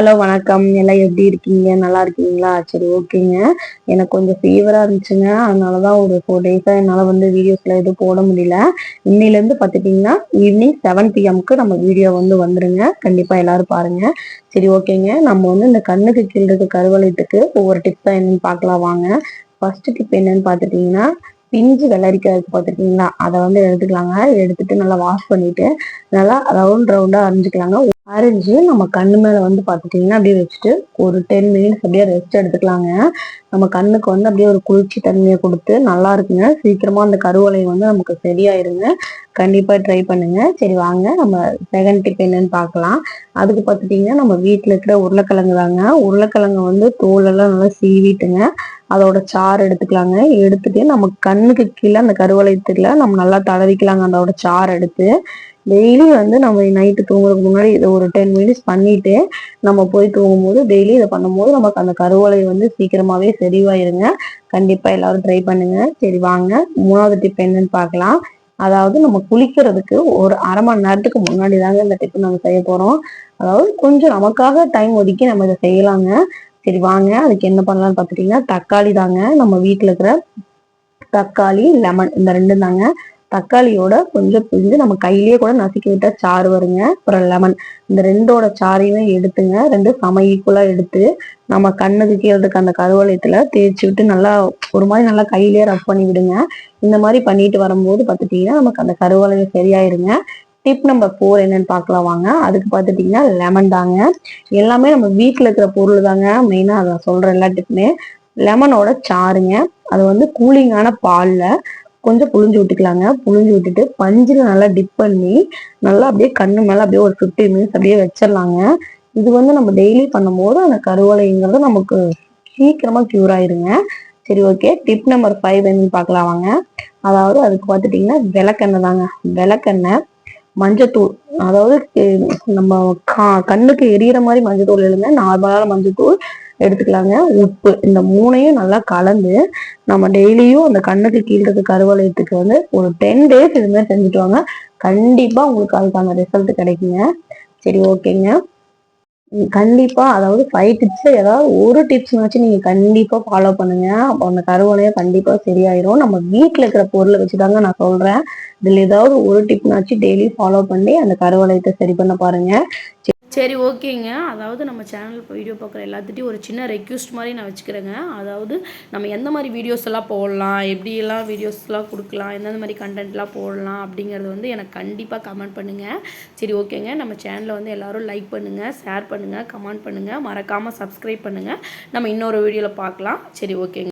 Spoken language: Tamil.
ஹலோ வணக்கம். எல்லாம் எப்படி இருக்கீங்க? நல்லா இருக்கீங்களா? சரி ஓகேங்க. எனக்கு கொஞ்சம் ஃபீவராக இருந்துச்சுங்க. அதனால தான் ஒரு ஃபோர் டேஸாக என்னால் வந்து வீடியோஸில் எதுவும் போட முடியல. இன்னிலேருந்து பார்த்துட்டிங்கன்னா ஈவினிங் செவன் பிஎம்க்கு நம்ம வீடியோ வந்து வந்துருங்க. கண்டிப்பாக எல்லாரும் பாருங்க. சரி ஓகேங்க. நம்ம வந்து இந்த கண்ணுக்கு கீழே இருக்க கருவளையத்துக்கு ஒவ்வொரு டிப்ஸ் தான் என்னன்னு பார்க்கலாம் வாங்க. ஃபர்ஸ்ட் டிப் என்னன்னு பார்த்துட்டிங்கன்னா பிஞ்சு வெள்ளரிக்காய் பார்த்துருக்கீங்களா அதை வந்து எடுத்துக்கலாங்க. எடுத்துட்டு நல்லா வாஷ் பண்ணிட்டு நல்லா ரவுண்ட் ரவுண்டாக அரிஞ்சுக்கலாங்க. அரிஞ்சு நம்ம கண்ணு மேலே வந்து பார்த்துட்டிங்கன்னா அப்படியே வச்சுட்டு ஒரு டென் மினிட்ஸ் அப்படியே ரெஸ்ட் எடுத்துக்கலாங்க. நம்ம கண்ணுக்கு வந்து அப்படியே ஒரு குளிர்ச்சி தன்மையை கொடுத்து நல்லா இருக்குங்க. சீக்கிரமாக அந்த கருவலை வந்து நமக்கு சரியாயிருங்க. கண்டிப்பாக ட்ரை பண்ணுங்க. சரி வாங்க. நம்ம செகண்ட் டிப் என்னன்னு பார்க்கலாம். அதுக்கு பார்த்துட்டிங்கன்னா நம்ம வீட்டில் இருக்கிற உருளைக்கிழங்கு தாங்க. உருளைக்கிழங்கு வந்து தோலெல்லாம் நல்லா சீவிட்டுங்க. அதோட சாறு எடுத்துக்கலாங்க. எடுத்துட்டு நம்ம கண்ணுக்கு கீழே அந்த கருவளையத்துல நம்ம நல்லா தடவிக்கலாங்க. அதோட சாறு எடுத்து டெய்லி வந்து நம்ம நைட்டு தூங்குறதுக்கு முன்னாடி இதை ஒரு டென் மினிட்ஸ் பண்ணிட்டு நம்ம போய் தூங்கும்போது டெய்லி இதை பண்ணும்போது நமக்கு அந்த கருவளை வந்து சீக்கிரமாவே செறிவாயிருங்க. கண்டிப்பா எல்லாரும் ட்ரை பண்ணுங்க. சரி வாங்க. மூணாவது டிப் என்னன்னு பார்க்கலாம். அதாவது நம்ம குளிக்கிறதுக்கு ஒரு அரை மணி நேரத்துக்கு முன்னாடி தாங்க இந்த டிப் நம்ம செய்ய போறோம். அதாவது கொஞ்சம் நமக்காக டைம் ஒதுக்கி நம்ம இதை செய்யலாங்க. சரி வாங்க. அதுக்கு என்ன பண்ணலாம்னு பார்த்துட்டீங்கன்னா தக்காளி தாங்க நம்ம வீட்டில் இருக்கிற தக்காளி லெமன் இந்த ரெண்டும் தாங்க. தக்காளியோட கொஞ்சம் புரிஞ்சு நம்ம கையிலேயே கூட நசுக்கி விட்டா சாறு வருங்க அப்புறம் லெமன் இந்த ரெண்டோட சாறையுமே எடுத்துங்க. ரெண்டு சம ஈக்குவலா எடுத்து நம்ம கண்ணுக்கு கீழதுக்கு அந்த கருவளையத்துல தேய்ச்சி விட்டு நல்லா ஒரு மாதிரி நல்லா கையிலேயே ரப் பண்ணி விடுங்க. இந்த மாதிரி பண்ணிட்டு வரும்போது பார்த்துட்டீங்கன்னா நமக்கு அந்த கருவளையம் சரியாயிருங்க. டிப் நம்பர் ஃபோர் என்னன்னு பார்க்கலாம் வாங்க. அதுக்கு பார்த்துட்டிங்கன்னா லெமன் தாங்க. எல்லாமே நம்ம வீட்டில் இருக்கிற பொருள் தாங்க. மெயினாக அதை சொல்கிற எல்லா டிப்புமே லெமனோட சாறுங்க. அது வந்து கூலிங்கான பாலில் கொஞ்சம் புழிஞ்சு விட்டுக்கலாங்க. புழிஞ்சு விட்டுட்டு பஞ்சில் நல்லா டிப் பண்ணி நல்லா அப்படியே கண்ணு மேலே அப்படியே ஒரு ஃபிஃப்டீன் மினிட்ஸ் அப்படியே வச்சிடலாங்க. இது வந்து நம்ம டெய்லி பண்ணும்போது அந்த கருவளைங்கிறது நமக்கு சீக்கிரமா க்யூர் ஆயிருங்க. சரி ஓகே டிப் நம்பர் ஃபைவ் என்னன்னு பார்க்கலாம் வாங்க. அதாவது அதுக்கு பார்த்துட்டிங்கன்னா விளக்கெண்ணெய் தாங்க. விளக்கெண்ணெய் மஞ்சத்தூள். அதாவது நம்ம கா கண்ணுக்கு எரியற மாதிரி மஞ்சத்தூள் இல்லைங்க. நார்மலான மஞ்சத்தூள். எடுத்துக்கலாங்க. உப்பு இந்த மூணையும் நல்லா கலந்து நம்ம டெய்லியும் அந்த கண்ணுக்கு கீழே கருவளையத்துக்கு வந்து ஒரு டென் டேஸ் இது மாதிரி செஞ்சுட்டு வாங்க கண்டிப்பா உங்களுக்கு அதுக்கான ரிசல்ட் கிடைக்குங்க. சரி ஓகேங்க. கண்டிப்பா அதாவது ஃபைவ் டிப்ஸ்ல ஏதாவது ஒரு டிப்ஸ்னாச்சும் நீங்க கண்டிப்பா ஃபாலோ பண்ணுங்க. அப்போ அந்த கருவளையம் கண்டிப்பா சரியாயிரும். நம்ம வீட்டுல இருக்கிற பொருளை வச்சுதாங்க நான் சொல்றேன். இதுல ஏதாவது ஒரு டிப்னாச்சும் டெய்லி ஃபாலோ பண்ணி அந்த கருவளையத்தை சரி பண்ண பாருங்க. சரி ஓகேங்க. அதாவது நம்ம சேனல் வீடியோ பார்க்குற எல்லாத்துட்டையும் ஒரு சின்ன ரெக்யூஸ்ட் மாதிரி நான் வச்சுக்கிறேங்க. அதாவது நம்ம எந்த மாதிரி வீடியோஸ் எல்லாம் போடலாம் எப்படியெல்லாம் வீடியோஸ்லாம் கொடுக்கலாம் எந்தெந்த மாதிரி கண்டென்ட்லாம் போடலாம் அப்படிங்கிறது வந்து எனக்கு கண்டிப்பாக கமெண்ட் பண்ணுங்கள் சரி ஓகேங்க. நம்ம சேனலை வந்து எல்லோரும் லைக் பண்ணுங்கள் ஷேர் பண்ணுங்கள் கமெண்ட் பண்ணுங்கள் மறக்காமல் சப்ஸ்கிரைப் பண்ணுங்கள் நம்ம இன்னொரு வீடியோவில் பார்க்கலாம். சரி ஓகேங்க.